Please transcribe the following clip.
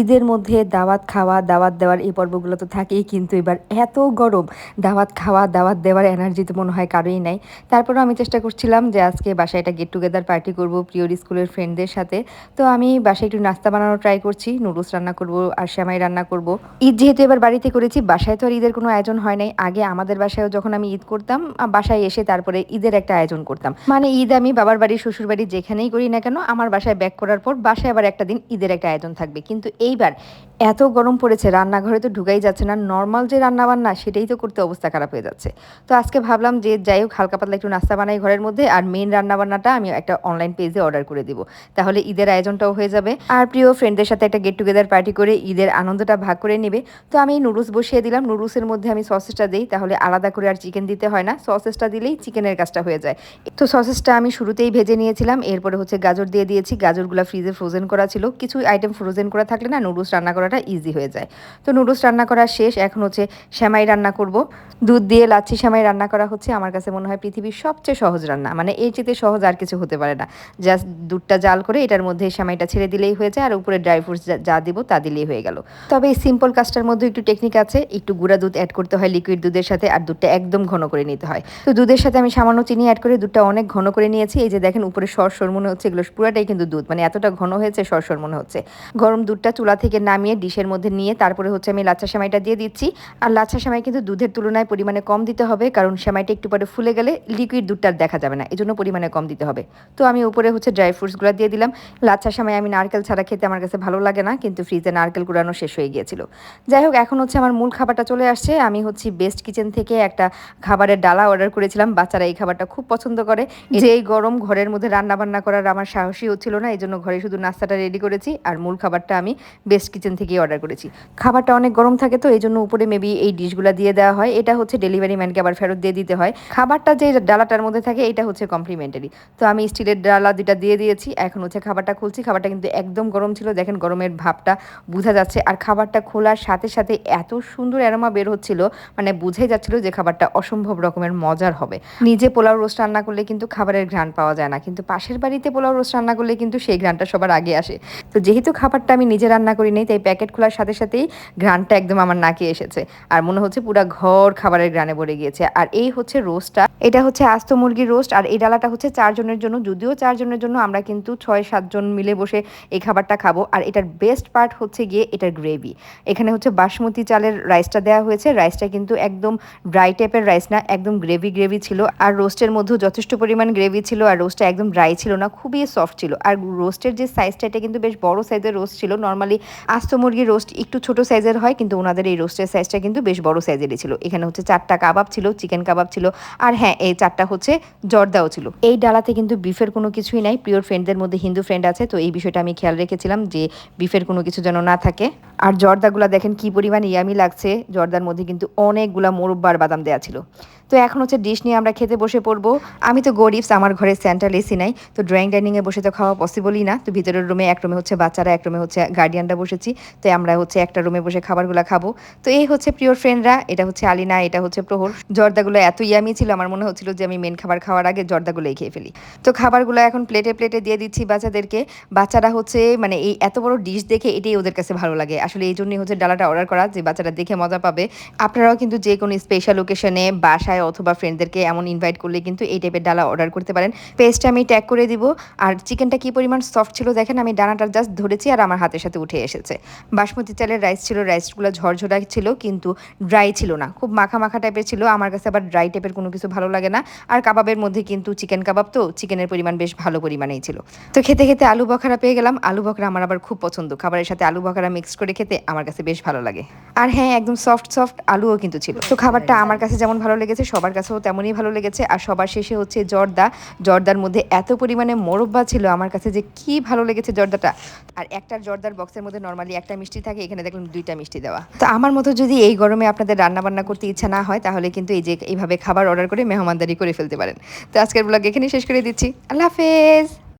ঈদের মধ্যে দাওয়াত খাওয়া, দাওয়াত দেওয়ার এই পর্বগুলো তো থাকেই, কিন্তু এবার এত গরম, দাওয়াত খাওয়া, দাওয়াত দেওয়ার এনার্জি তো মনে হয় কারোই নাই। তারপরেও আমি চেষ্টা করছিলাম যে আজকে বাসায় একটা গেট টুগেদার পার্টি করব প্রিয়র স্কুলের ফ্রেন্ডদের সাথে। তো আমি বাসায় একটু নাস্তা বানানোর ট্রাই করছি নুডলস রান্না করব আর শ্যামাই রান্না করব। ঈদ যেহেতু এবার বাড়িতে করেছি, বাসায় তো আর ঈদের কোনো আয়োজন হয় নাই। আগে আমাদের বাসায়ও যখন আমি ঈদ করতাম বাসায় এসে তারপরে ঈদের একটা আয়োজন করতাম। মানে ঈদ আমি বাবার বাড়ি শ্বশুর বাড়ি যেখানেই করি না কেন, আমার বাসায় ব্যাক করার পর বাসায় আবার একটা দিন ঈদের একটা আয়োজন থাকবে। কিন্তু এইবার এত গরম পড়েছে, রান্নাঘরে তো ঢুকাই যাচ্ছে না নর্মাল যে রান্না বান্না সেটাই তো করতে অবস্থা খারাপ হয়ে যাচ্ছে। তো আজকে ভাবলাম যে যাই হোক, হালকা পাতলা একটু নাস্তা বানাই ঘরের মধ্যে, আর মেন রান্না বান্নাটা আমি একটা অনলাইন পেজে অর্ডার করে দিব। তাহলে ঈদের আয়োজনটাও হয়ে যাবে। আর প্রিয় ফ্রেন্ডদের সাথে একটা গেট টুগেদার পার্টি করে ঈদের আনন্দটা ভাগ করে নেবে। তো আমি নুডলস বসিয়ে দিলাম নুডলসের মধ্যে আমি সসেসটা দিই, তাহলে আলাদা করে আর চিকেন দিতে হয় না সসেসটা দিলেই চিকেনের কাজটা হয়ে যায়। তো সসেসটা আমি শুরুতেই ভেজে নিয়েছিলাম, এরপরে হচ্ছে গাজর দিয়ে দিয়েছি, গাজরগুলো ফ্রিজে ফ্রোজেন করা ছিল, কিছু আইটেম ফ্রোজেন করা থাকলে না নুডলস রান্না করাটা ইজি হয়ে যায়। তো নুডলস রান্না করা শেষ, এখন হচ্ছে শ্যামাই রান্না করব। দুধ দিয়ে লাচ্ছি শ্যামাই রান্না করা হচ্ছে। আমার কাছে মনে হয় পৃথিবীর সবচেয়ে সহজ রান্না। মানে এর চেয়ে সহজ আর কিছু হতে পারে না। জাস্ট দুধটা জাল করে এটার মধ্যে শ্যামাইটা ছেড়ে দিলেই হয়ে যায়, আর উপরে ড্রাই ফ্রুটস যা দিব তা দিলেই হয়ে গেল। তবে এই সিম্পল কাজটার মধ্যে একটু টেকনিক আছে। একটু গুঁড়া দুধ অ্যাড করতে হয় লিকুইড দুধের সাথে, আর দুধটা একদম ঘন করে নিতে হয়। তো দুধের সাথে আমি সামান্য চিনি অ্যাড করে দুধটা অনেক ঘন করে নিয়েছি। এই যে দেখেন উপরে সর সর মনে হচ্ছে, এগুলো পুরাটাই কিন্তু দুধ। মানে এতটা ঘন হয়েছে সর সর মনে হচ্ছে। গরম দুধটা চুলা থেকে নামিয়ে ডিশের মধ্যে নিয়ে তারপরে হচ্ছে আমি লাচ্ছা সেমাইটা দিয়ে দিচ্ছি। আর লাচ্ছা সেমাই কিন্তু দুধের তুলনায় পরিমাণে কম দিতে হবে, কারণ সেমাইটা একটু পরে ফুলে গেলে লিকুইড দুধটা দেখা যাবে না, এজন্য পরিমাণে কম দিতে হবে। তো আমি উপরে হচ্ছে ড্রাই ফ্রুটসগুলো দিয়ে দিলাম। লাচ্ছা সেমাই আমি নারকেল ছাড়া খেতে আমার কাছে ভালো লাগে না, কিন্তু ফ্রিজে নারকেল কুড়ানো শেষ হয়ে গিয়েছিল। যাই হোক, এখন হচ্ছে আমার মূল খাবারটা চলে আসছে। আমি হচ্ছে বেস্ট কিচেন থেকে একটা খাবারের ডালা অর্ডার করেছিলাম। বাচ্চারা এই খাবারটা খুব পছন্দ করে। যে এই গরম ঘরের মধ্যে রান্না বান্না করার আমার সাহসী হচ্ছিল না এই জন্য ঘরে শুধু নাস্তাটা রেডি করেছি। আর মূল খাবারটা আমি বেস্ট কিচেন থেকেই অর্ডার করেছি। খাবারটা অনেক গরম থাকে তো এই জন্য উপরে মেবি এই ডিশগুলো দিয়ে দেওয়া হয়। এটা হচ্ছে ডেলিভারি ম্যানকে আবার ফেরত দিয়ে দিতে হয়। খাবারটা যে ডালাটার মধ্যে থাকে, এটা হচ্ছে কমপ্লিমেন্টারি তো আমি স্টিলের ডালা দুটা দিয়ে দিয়েছি। এখন হচ্ছে খাবারটা খুলছি। খাবারটা কিন্তু একদম গরম ছিল। দেখেন গরমের ভাবটা বোঝা যাচ্ছে। আর খাবারটা খোলার সাথে সাথে এত সুন্দর অ্যারোমা বের হচ্ছিল মানে বুঝাই যাচ্ছিল যে খাবারটা অসম্ভব রকমের মজার হবে। নিজে পোলাও রোস্ট রান্না করলে কিন্তু খাবারের ঘ্রাণ পাওয়া যায় না। কিন্তু পাশের বাড়িতে পোলাও রোস্ট রান্না করলে কিন্তু সেই ঘ্রাণটা সবার আগে আসে। তো যেহেতু খাবারটা আমি নিজে রান্না করি নাই, তাই প্যাকেট খোলার সাথে সাথেই ঘ্রাণটা একদম আমার নাকে এসেছে। আর মনে হচ্ছে পুরো ঘর খাবারের ঘ্রাণে ভরে গিয়েছে। আর এই হচ্ছে রোস্টটা, এটা হচ্ছে আস্ত মুরগির রোস্ট, আর এই ডালাটা হচ্ছে চারজনের জন্য, যদিও চারজনের জন্য আমরা কিন্তু ছয় সাতজন মিলে বসে এই খাবারটা খাব। আর এটার বেস্ট পার্ট হচ্ছে গিয়ে এটার গ্রেভি এখানে হচ্ছে বাসমতি চালের রাইসটা দেওয়া হয়েছে। রাইসটা কিন্তু একদম ড্রাই টাইপের রাইস না, একদম গ্রেভি গ্রেভি ছিল। আর রোস্টের মধ্যেও যথেষ্ট পরিমাণ গ্রেভি ছিল, আর রোস্টটা একদম ড্রাই ছিল না, খুবই সফট ছিল। আর রোস্টের যে সাইজটা এটা কিন্তু বেশ বড় সাইজের রোস্ট ছিল। নর্মালি আস্ত মুরগির রোস্ট একটু ছোট সাইজের হয়, কিন্তু ওনাদের এই রোস্টের সাইজটা কিন্তু বেশ বড় সাইজেরই ছিল। এখানে হচ্ছে চারটা কাবাব ছিল চিকেন কাবাব ছিল, আর হ্যাঁ এই চারটা হচ্ছে জর্দাও ছিল। এই ডালাতে কিন্তু বিফের কোনো কিছুই নাই প্রিয় ফ্রেন্ডদের মধ্যে হিন্দু ফ্রেন্ড আছে, তো এই বিষয়টা আমি খেয়াল রেখেছিলাম যে বিফের কোনো কিছু যেন না থাকে। আর জর্দাগুলা দেখেন কি পরিমাণ ইয়ামি লাগছে, জর্দার মধ্যে কিন্তু অনেকগুলা মোরব্বার বাদাম দেওয়া ছিল। তো এখন হচ্ছে ডিশ নিয়ে আমরা খেতে বসে পড়ব। আমি তো গরিবস আমার ঘরে সেন্ট্রাল এসি নাই। তো ড্রয়িং ডাইনিংয়ে বসে তো খাওয়া পসিবলই না। তো ভিতরের রুমে এক রুমে হচ্ছে বাচ্চারা, এক রুমে হচ্ছে গার্ডিয়ানরা বসেছি। তো আমরা হচ্ছে একটা রুমে বসে খাবারগুলো খাব। তো এই হচ্ছে প্রিয় ফ্রেন্ডরা এটা হচ্ছে আলিনা, এটা হচ্ছে প্রহর। জর্দাগুলো এত ইয়ামি ছিল, আমার মনে হচ্ছিল যে আমি মেন খাবার খাওয়ার আগে জর্দাগুলোই খেয়ে ফেলি। তো খাবারগুলো এখন প্লেটে প্লেটে দিয়ে দিচ্ছি বাচ্চাদেরকে। বাচ্চারা হচ্ছে মানে এই এত বড় ডিশ দেখে এটাই ওদের কাছে ভালো লাগে। আসলে এই জন্যই হচ্ছে ডালাটা অর্ডার করা, যে বাচ্চারা দেখে মজা পাবে। আপনারাও কিন্তু যে কোনো স্পেশাল ওকেশনে বাসায় অথবা ফ্রেন্ডদেরকে এমন ইনভাইট করলে কিন্তু এই টাইপের ডালা অর্ডার করতে পারেন। পেস্টটা আমি ট্যাগ করে দিব। আর চিকেনটা কি পরিমাণ সফট ছিল দেখেন, আমি ডানাটা জাস্ট ধরেছি আর আমার হাতের সাথে উঠে এসেছে। বাসমতি চালের রাইস ছিল রাইসগুলো ঝরঝরা ছিল কিন্তু ড্রাই ছিল না। খুব মাখা মাখা টাইপের ছিল, আমার কাছে আবার ড্রাই টাইপের কোনো কিছু ভালো লাগে না। আর কাবাবের মধ্যে কিন্তু চিকেন কাবাব তো চিকেনের পরিমাণ বেশ ভালো পরিমাণেই ছিল। তো খেতে খেতে আলু বখারা পেয়ে গেলাম। আলু বখারা আমার আবার খুব পছন্দ। খাবারের সাথে আলু বখারা মিক্স করে খেতে আমার কাছে বেশ ভালো লাগে। আর হ্যাঁ একদম সফট সফট আলুও কিন্তু ছিল। তো খাবারটা আমার কাছে যেমন ভালো লেগেছে সবার কাছেও তেমনই ভালো লেগেছে। আর সবার শেষে হচ্ছে জর্দা। জর্দার মধ্যে এত পরিমাণে মোরব্বা ছিল আমার কাছে যে কি ভালো লেগেছে জর্দাটা। আর একটা জর্দার বক্সের মধ্যে নর্মালি একটা মিষ্টি থাকে, এখানে দেখলাম দুইটা মিষ্টি দেওয়া। তো আমার মতো যদি এই গরমে আপনাদের রান্না বান্না করতে ইচ্ছা না হয়, তাহলে কিন্তু এই যে এইভাবে খাবার অর্ডার করে মেহমানদারি করে ফেলতে পারেন। তো আজকের ব্লগ এখানেই শেষ করে দিচ্ছি। আল্লাহ হাফেজ!